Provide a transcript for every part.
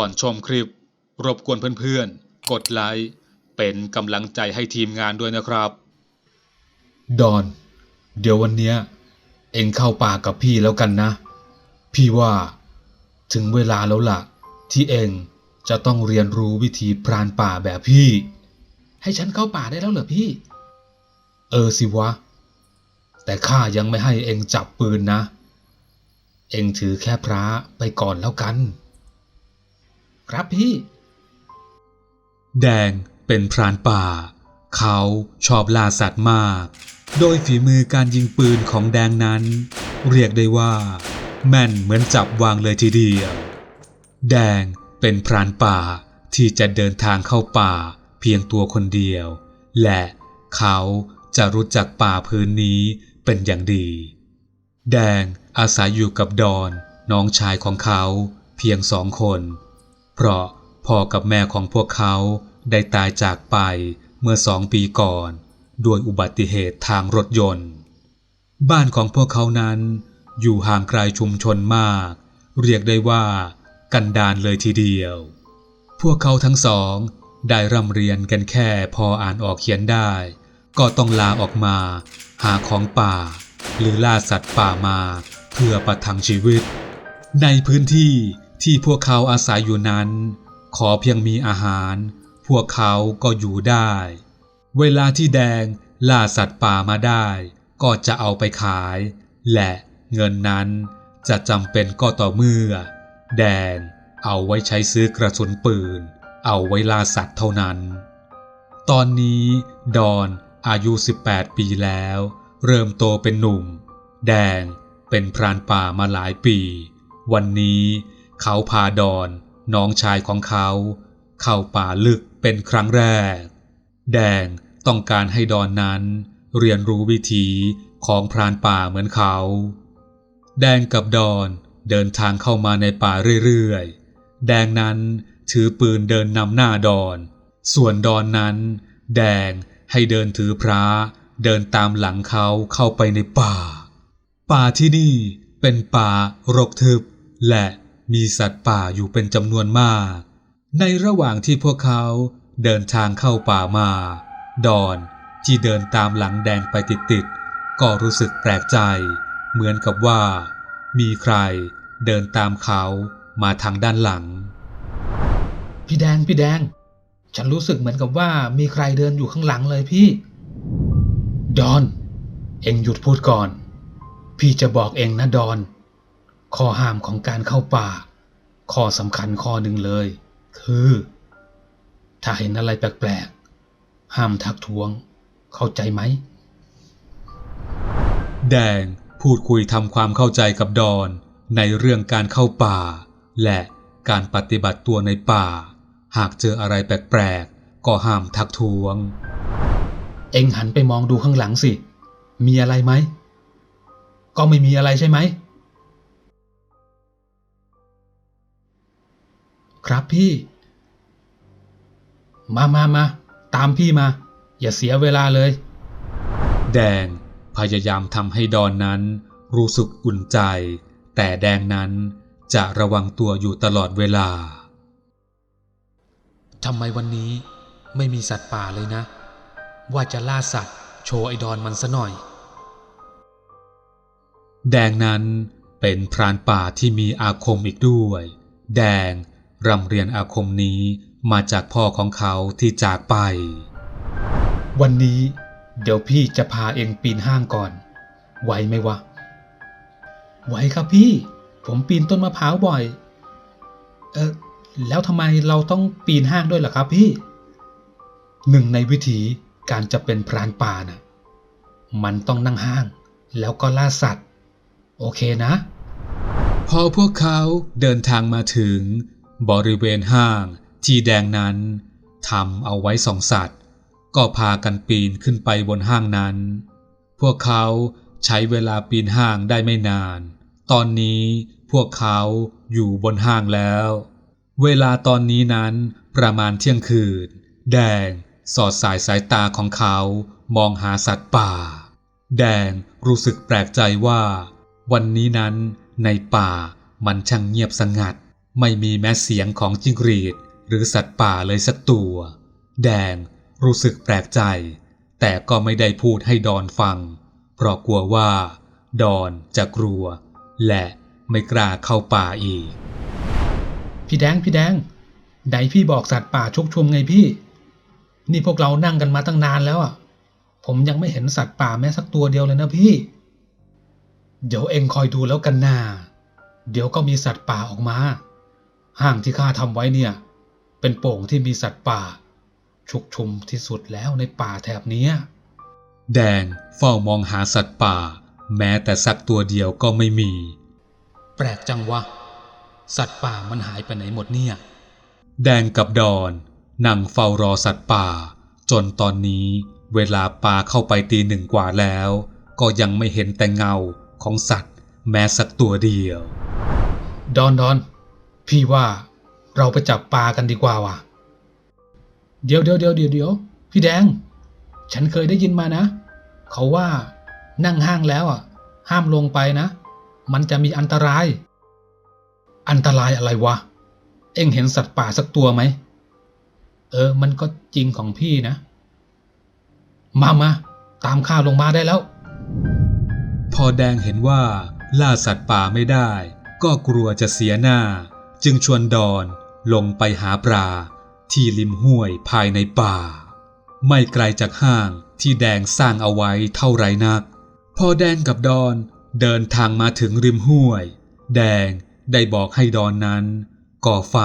ก่อนชมคลิป รบกวนเพื่อนๆ กดไลค์ เป็นกำลังใจให้ทีมงานด้วยนะครับ ดอน เดี๋ยววันเนี้ย เอ็งเข้าป่ากับพี่แล้วกันนะ พี่ว่า ถึงเวลาแล้วล่ะ ที่เอ็งจะต้องเรียนรู้วิธีพรานป่าแบบพี่ ให้ฉันเข้าป่าได้แล้วเหรอพี่ เออสิวะ แต่ข้ายังไม่ให้เอ็งจับปืนนะ เอ็งถือแค่พระไปก่อนแล้วกัน ครับพี่ แดงเป็นพรานป่า เขาชอบล่าสัตว์มาก โดยฝีมือการยิงปืนของแดงนั้น เรียกได้ว่า แม่นเหมือนจับวางเลยทีเดียว แดงเป็นพรานป่าที่จะเดินทางเข้าป่าเพียงตัวคนเดียว และเขาจะรู้จักป่าพื้นนี้เป็นอย่างดี แดงอาศัยอยู่กับดอนน้องชายของเขาเพียงสองคน เพราะพ่อกับแม่ของพวกเขาได้ตายจากไปเมื่อสองปีก่อนด้วยอุบัติเหตุทางรถยนต์ บ้านของพวกเขานั้นอยู่ห่างไกลชุมชนมาก เรียกได้ว่า กันดานเลยทีเดียว พวกเขาทั้งสองได้ร่ำเรียนกันแค่พออ่านออกเขียนได้ ก็ต้องลาออกมา หาของป่า หรือล่าสัตว์ป่ามาเพื่อประทังชีวิต ในพื้นที่ ที่พวกเขาอาศัยอยู่นั้น ขอเพียงมีอาหาร พวกเขาก็อยู่ได้ เวลาที่แดงล่าสัตว์ป่ามาได้ ก็จะเอาไปขาย และเงินนั้นจะจำเป็นก็ต่อเมื่อ แดงเอาไว้ใช้ซื้อกระสุนปืน เอาไว้ล่าสัตว์เท่านั้น ตอนนี้ดอนอายุ 18 ปีแล้ว เริ่มโตเป็นหนุ่ม แดงเป็นพรานป่ามาหลายปี วันนี้ เขาพาดอนน้องชายของเขา เข้าป่าลึกเป็นครั้งแรก แดงต้องการให้ดอนนั้น เรียนรู้วิธีของพรานป่าเหมือนเขา แดงกับดอนเดินทางเข้ามาในป่าเรื่อยๆ แดงนั้นถือปืนเดินนำหน้าดอน ส่วนดอนนั้น แดงให้เดินถือพระเดินตามหลังเขาเข้าไปในป่า ป่าที่นี่เป็นป่ารกทึบและ มีสัตว์ป่าอยู่เป็นจำนวนมาก ในระหว่างที่พวกเขาเดินทางเข้าป่ามา ดอนที่เดินตามหลังแดงไปติดๆก็รู้สึกแปลกใจ เหมือนกับว่า มีใครเดินตามเขามาทางด้านหลัง พี่แดงพี่แดง ฉันรู้สึกเหมือนกับว่ามีใครเดินอยู่ข้างหลังเลยพี่ ดอน เอ็งหยุดพูดก่อน พี่จะบอกเอ็งนะดอน ข้อห้ามของการเข้าป่า ข้อสำคัญข้อหนึ่งเลย คือ ถ้าเห็นอะไรแปลกๆ ห้ามทักท้วง เข้าใจไหม แดงพูดคุยทำความเข้าใจกับดอน ในเรื่องการเข้าป่า และการปฏิบัติตัวในป่า หากเจออะไรแปลกๆ ก็ห้ามทักท้วง เอ็งหันไปมองดูข้างหลังสิ มีอะไรไหม ก็ไม่มีอะไรใช่ไหม ครับพี่ มามามา ตามพี่มา อย่าเสียเวลาเลย แดงพยายามทำให้ดอนนั้นรู้สึกอุ่นใจ แต่แดงนั้นจะระวังตัวอยู่ตลอดเวลา ทำไมวันนี้ไม่มีสัตว์ป่าเลยนะ ว่าจะล่าสัตว์ โชว์ไอดอนมันซะหน่อย แดงนั้นเป็นพรานป่าที่มีอาคมอีกด้วย แดง ร่ำเรียนอาคมนี้มาจากพ่อของเขาที่จากไป วันนี้เดี๋ยวพี่จะพาเองปีนห้างก่อน ไหวไหมวะ ไหวครับพี่ ผมปีนต้นมะพร้าวบ่อย เออแล้วทำไมเราต้องปีนห้างด้วยล่ะครับพี่ หนึ่งในวิธีการจะเป็นพรานป่านะมันต้องนั่งห้าง แล้วก็ล่าสัตว์ โอเคนะ พอพวกเขาเดินทางมาถึง บริเวณห้างที่แดงนั้นทำเอาไว้สองสัตว์ ก็พากันปีนขึ้นไปบนห้างนั้น พวกเขาใช้เวลาปีนห้างได้ไม่นาน ตอนนี้พวกเขาอยู่บนห้างแล้ว เวลาตอนนี้นั้นประมาณเที่ยงคืน แดงสอดสายสายตาของเขามองหาสัตว์ป่า แดงรู้สึกแปลกใจว่า วันนี้นั้นในป่ามันช่างเงียบสงัด ไม่มีแม้เสียงของจิ้งรีดหรือสัตว์ป่าเลยสักตัว แดงรู้สึกแปลกใจ แต่ก็ไม่ได้พูดให้ดอนฟัง เพราะกลัวว่า ดอนจะกลัว และไม่กล้าเข้าป่าอีก พี่แดงพี่แดงไหนพี่บอกสัตว์ป่าชุกชุมไงพี่ นี่พวกเรานั่งกันมาตั้งนานแล้วอะ ผมยังไม่เห็นสัตว์ป่าแม้สักตัวเดียวเลยนะพี่ เดี๋ยวเองคอยดูแล้วกันนาเดี๋ยวก็มีสัตว์ป่าออกมา ห้างที่ข้าทำไว้เนี่ย เป็นโป่งที่มีสัตว์ป่า ชุกชุมที่สุดแล้วในป่าแถบเนี้ยแดงเฝ้ามองหาสัตว์ป่า แม้แต่สักตัวเดียวก็ไม่มี แปลกจังวะ สัตว์ป่ามันหายไปไหนหมดเนี่ย แดงกับดอนนั่งเฝ้ารอสัตว์ป่า จนตอนนี้เวลาป่าเข้าไปตีหนึ่งกว่าแล้ว ก็ยังไม่เห็นแต่เงาของสัตว์ แม้สักตัวเดียว ดอนดอน พี่ว่าเราไปจับปลากันดีกว่าว่ะ เดี๋ยวเดี๋ยวเดี๋ยวเดี๋ยวเดี๋ยวพี่แดง ฉันเคยได้ยินมานะ เขาว่านั่งห้างแล้วอะ ห้ามลงไปนะ มันจะมีอันตราย อันตรายอะไรวะ เอ็งเห็นสัตว์ป่าสักตัวไหม เออ มันก็จริงของพี่นะ มามาตามข้าลงมาได้แล้ว พอแดงเห็นว่าล่าสัตว์ป่าไม่ได้ ก็กลัวจะเสียหน้า จึงชวนดอนลงไปหาปลาที่ริมห้วยภายในป่า ไม่ไกลจากห้างที่แดงสร้างเอาไว้เท่าไรนัก พอแดงกับดอนเดินทางมาถึงริมห้วย แดงได้บอกให้ดอนนั้น ก่อไฟ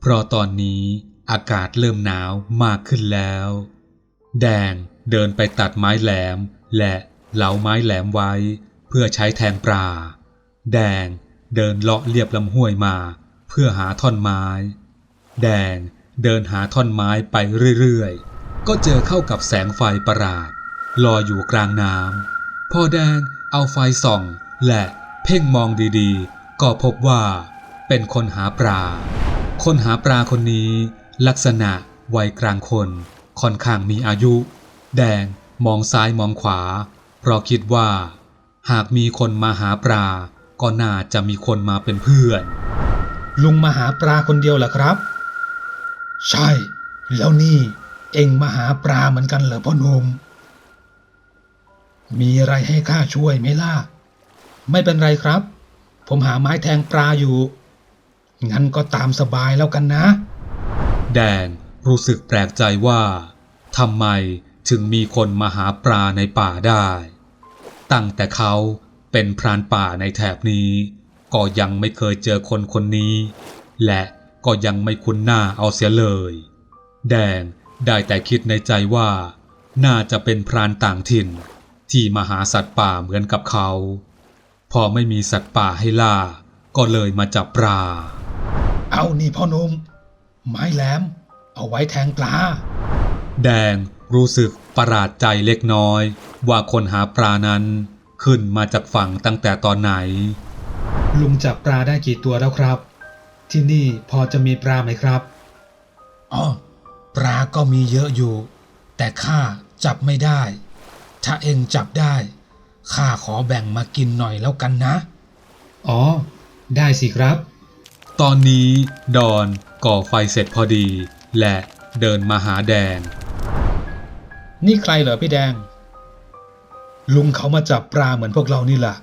เพราะตอนนี้อากาศเริ่มหนาวมากขึ้นแล้ว แดงเดินไปตัดไม้แหลมและเหลาไม้แหลมไว้ เพื่อใช้แทงปลาแดง เดินเลาะเลียบลำห้วยมาเพื่อหาท่อนไม้ แดงเดินหาท่อนไม้ไปเรื่อยๆ ก็เจอเข้ากับแสงไฟประหลาดลอยอยู่กลางน้ำพอแดงเอาไฟส่อง และเพ่งมองดีๆ ก็พบว่า เป็นคนหาปลา คนหาปลาคนนี้ ลักษณะวัยกลางคนค่อนข้างมีอายุ แดงมองซ้ายมองขวา เพราะคิดว่า หากมีคนมาหาปลา ก็น่าจะมีคนมาเป็นเพื่อน ลุงมาหาปลาคนเดียวเหรอครับ ใช่ แล้วนี่เอ็งมาหาปลาเหมือนกันเหรอพ่อหนุ่มมีอะไรให้ข้าช่วยไหมล่ะ ไม่เป็นไรครับ ผมหาไม้แทงปลาอยู่ งั้นก็ตามสบายแล้วกันนะ แดงรู้สึกแปลกใจว่าทำไมถึงมีคนมาหาปลาในป่าได้ ตั้งแต่เขา เป็นพรานป่าในแถบนี้ ก็ยังไม่เคยเจอคนคนนี้ และก็ยังไม่คุ้นหน้าเอาเสียเลย แดงได้แต่คิดในใจว่า น่าจะเป็นพรานต่างถิ่น ที่มาหาสัตว์ป่าเหมือนกับเขา พอไม่มีสัตว์ป่าให้ล่า ก็เลยมาจับปลา เอานี่พ่อหนุ่มไม้แหลม เอาไว้แทงปลา แดงรู้สึกประหลาดใจเล็กน้อย ว่าคนหาปลานั้น ขึ้นมาจากฝั่งตั้งแต่ตอนไหน ลุงจับปลาได้กี่ตัวแล้วครับ ที่นี่พอจะมีปลาไหมครับอ๋อปลาก็มีเยอะอยู่ แต่ข้าจับไม่ได้ ถ้าเองจับได้ข้าขอแบ่งมากินหน่อยแล้วกันนะ อ๋อ ได้สิครับ ตอนนี้ดอนก่อไฟเสร็จพอดี และเดินมาหาแดง นี่ใครเหรอพี่แดง ลุงเขามาจับปลาเหมือนพวกเรานี่แหละ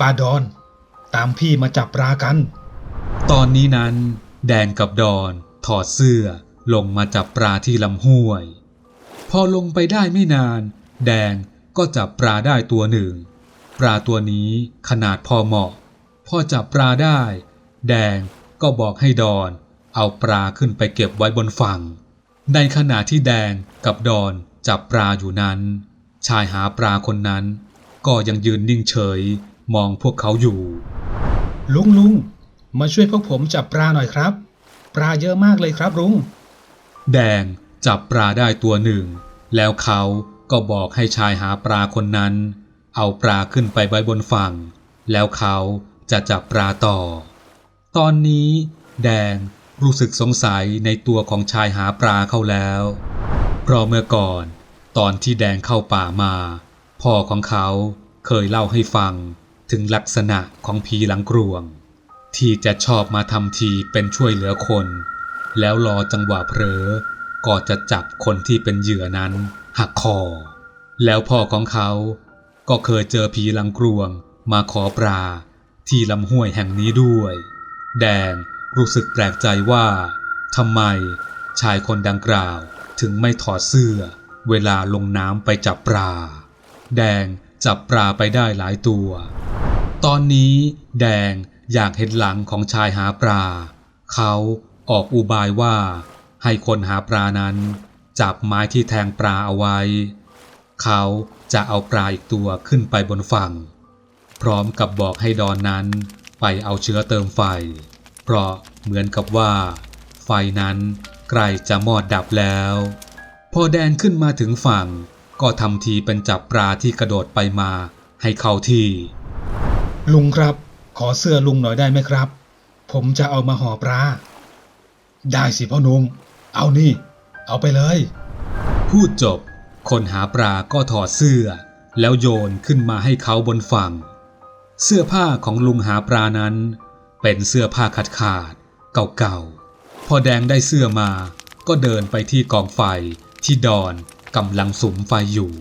ปลาดอน ตามพี่มาจับปลากัน ตอนนี้นั้น แดงกับดอนถอดเสื้อลงมาจับปลาที่ลำห้วย พอลงไปได้ไม่นาน แดงก็จับปลาได้ตัวหนึ่ง ปลาตัวนี้ขนาดพอเหมาะ พอจับปลาได้ แดงก็บอกให้ดอน เอาปลาขึ้นไปเก็บไว้บนฝั่ง ในขณะที่แดงกับดอนจับปลาอยู่นั้น ชายหาปลาคนนั้น ก็ยังยืนนิ่งเฉย มองพวกเขาอยู่ ลุงลุงมาช่วยพวกผมจับปลาหน่อยครับ ปลาเยอะมากเลยครับลุง แดงจับปลาได้ตัวหนึ่ง แล้วเขาก็บอกให้ชายหาปลาคนนั้น เอาปลาขึ้นไปไว้บนฝั่ง แล้วเขาจะจับปลาต่อ ตอนนี้ แดงรู้สึกสงสัยในตัวของชายหาปลาเขาแล้วเพราะเมื่อก่อน ตอนที่แดงเข้าป่ามา พ่อของเขาเคยเล่าให้ฟังถึงลักษณะของผีหลังกรวง ที่จะชอบมาทำทีเป็นช่วยเหลือคน แล้วรอจังหวะเผลอก็จะจับคนที่เป็นเหยื่อนั้นหักคอ แล้วพ่อของเขาก็เคยเจอผีหลังกรวงมาขอปลาที่ลำห้วยแห่งนี้ด้วย แดงรู้สึกแปลกใจว่าทำไมชายคนดังกล่าวถึงไม่ถอดเสื้อ เวลาลงน้ำไปจับปลา แดงจับปลาไปได้หลายตัว ตอนนี้แดงอยากเห็นหลังของชายหาปลา เขาออกอุบายว่า ให้คนหาปลานั้น จับไม้ที่แทงปลาเอาไว้ เขาจะเอาปลาอีกตัวขึ้นไปบนฝั่ง พร้อมกับบอกให้ดอนนั้นไปเอาเชื้อเติมไฟ เพราะเหมือนกับว่า ไฟนั้นใกล้จะมอดดับแล้ว พอแดนขึ้นมาถึงฝั่ง ก็ทำทีเป็นจับปลาที่กระโดดไปมา ให้เข้าที่ ลุงครับ ขอเสื้อลุงหน่อยได้ไหมครับ ผมจะเอามาห่อปลา ได้สิพ่อหนุ่ม เอานี่ เอาไปเลย พูดจบ คนหาปลาก็ถอดเสื้อ แล้วโยนขึ้นมาให้เขาบนฝั่ง เสื้อผ้าของลุงหาปลานั้น เป็นเสื้อผ้าขาดขาดๆเก่าๆ พอแดงได้เสื้อมาก็เดินไปที่กองไฟ ที่ดอนกำลังสุมไฟอยู่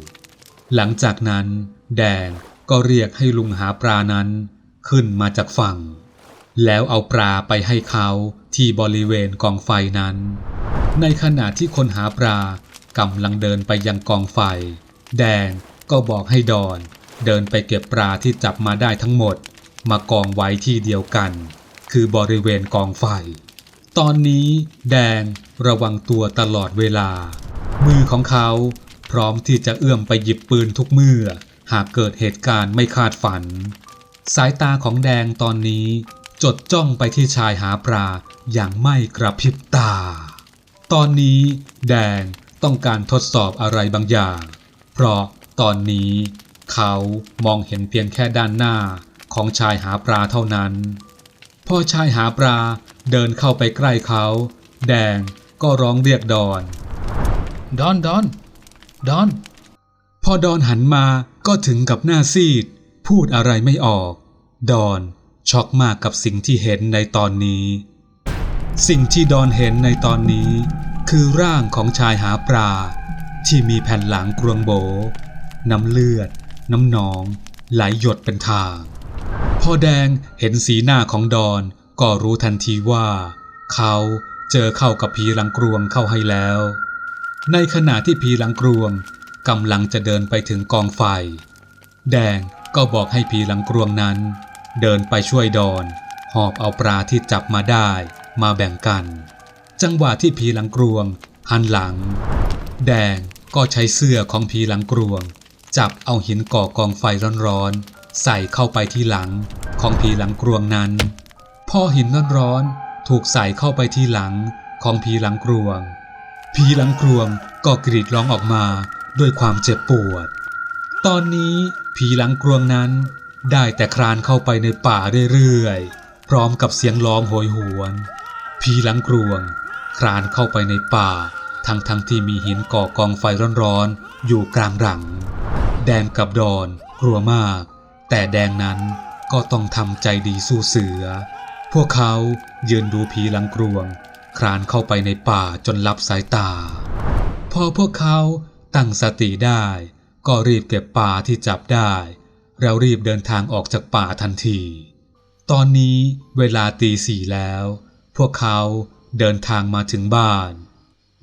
หลังจากนั้นแดงก็เรียกให้ลุงหาปลานั้นขึ้นมาจากฝั่ง แล้วเอาปลาไปให้เขาที่บริเวณกองไฟนั้น ในขณะที่คนหาปลากำลังเดินไปยังกองไฟ แดงก็บอกให้ดอนเดินไปเก็บปลาที่จับมาได้ทั้งหมด มากองไว้ที่เดียวกัน คือบริเวณกองไฟ ตอนนี้แดงระวังตัวตลอดเวลา มือของเขาพร้อมที่จะเอื้อมไปหยิบปืนทุกเมื่อ หากเกิดเหตุการณ์ไม่คาดฝัน สายตาของแดงตอนนี้ จดจ้องไปที่ชายหาปลาอย่างไม่กระพริบตา ตอนนี้แดงต้องการทดสอบอะไรบางอย่าง เพราะตอนนี้เขามองเห็นเพียงแค่ด้านหน้าของชายหาปลาเท่านั้นพอชายหาปลาเดินเข้าไปใกล้เขา แดงก็ร้องเรียกดอน ดอนดอนดอน พอดอนหันมาก็ถึงกับหน้าซีด พูดอะไรไม่ออก ดอนช็อกมากกับสิ่งที่เห็นในตอนนี้ สิ่งที่ดอนเห็นในตอนนี้ คือร่างของชายหาปลา ที่มีแผ่นหลังกรวงโบ น้ำเลือด น้ำหนอง ไหลหยดเป็นทาง พอแดงเห็นสีหน้าของดอนก็รู้ทันทีว่า เขาเจอเข้ากับผีหลังกรวงเข้าให้แล้ว ในขณะที่ผีหลังกรวงกำลังจะเดินไปถึงกองไฟ แดงก็บอกให้ผีหลังกรวงนั้น เดินไปช่วยดอน หอบเอาปลาที่จับมาได้มาแบ่งกัน จังหวะที่ผีหลังกรวงหันหลัง แดงก็ใช้เสื้อของผีหลังกรวง จับเอาหินก่อกองไฟร้อนๆใส่เข้าไปที่หลังของผีหลังกรวงนั้น พอหินร้อนๆถูกใส่เข้าไปที่หลังของผีหลังกรวง ผีหลังกรวงก็กรีดร้องออกมาด้วยความเจ็บปวด ตอนนี้ผีหลังกรวงนั้น ได้แต่คลานเข้าไปในป่าเรื่อยๆ พร้อมกับเสียงร้องโหยหวน ผีหลังกรวง คลานเข้าไปในป่า ทั้งทั้งๆที่มีหินก่อกองไฟร้อนๆ อยู่กลางหลัง แดงกับดอนกลัวมาก แต่แดงนั้นก็ต้องทำใจดีสู้เสือ พวกเขายืนดูผีหลังกรวง คลานเข้าไปในป่าจนลับสายตา พอพวกเขาตั้งสติได้ ก็รีบเก็บปลาที่จับได้ แล้วรีบเดินทางออกจากป่าทันที ตอนนี้เวลาตีสี่แล้ว พวกเขาเดินทางมาถึงบ้าน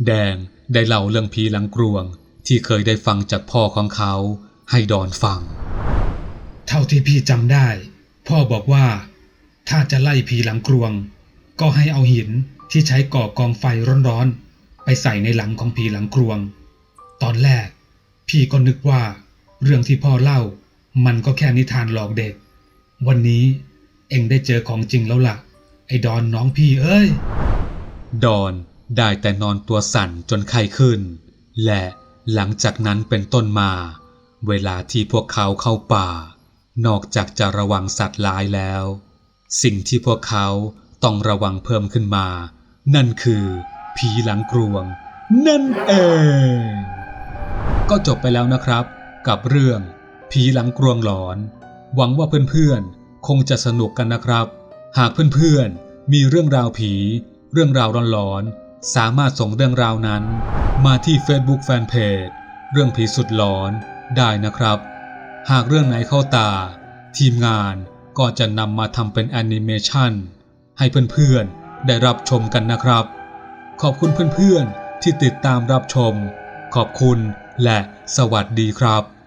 แดงได้เล่าเรื่องผีหลังกรวงที่เคยได้ฟังจากพ่อของเขาให้ดอนฟัง เท่าที่พี่จำได้ พ่อบอกว่า ถ้าจะไล่ผีหลังกรวง ก็ให้เอาหิน ที่ใช้ก่อกองไฟร้อนๆ ไปใส่ในหลังของผีหลังกรวง ตอนแรก พี่ก็นึกว่า เรื่องที่พ่อเล่า มันก็แค่นิทานหลอกเด็ก วันนี้เอ็งได้เจอของจริงแล้วล่ะ ไอ้ดอนน้องพี่เอ้ย ดอนได้แต่นอนตัวสั่นจนไข้ขึ้น และหลังจากนั้นเป็นต้นมา เวลาที่พวกเขาเข้าป่า นอกจากจะระวังสัตว์ร้ายแล้ว สิ่งที่พวกเขาต้องระวังเพิ่มขึ้นมา นั่นคือ ผีหลังกรวง นั่นเอง ก็จบไปแล้วนะครับ กับเรื่อง ผีหลังกรวงหลอน หวังว่าเพื่อนๆ คงจะสนุกกันนะครับ หากเพื่อนๆ มีเรื่องราวผี เรื่องราวหลอนๆ สามารถส่งเรื่องราวนั้น มาที่ Facebook Fanpage เรื่องผีสุดหลอนได้นะครับ หากเรื่องไหนเข้าตา ทีมงานก็จะนำมาทำเป็นแอนิเมชันให้เพื่อนๆ ได้รับชมกันนะครับ ขอบคุณเพื่อนๆที่ติดตามรับชม ขอบคุณและสวัสดีครับ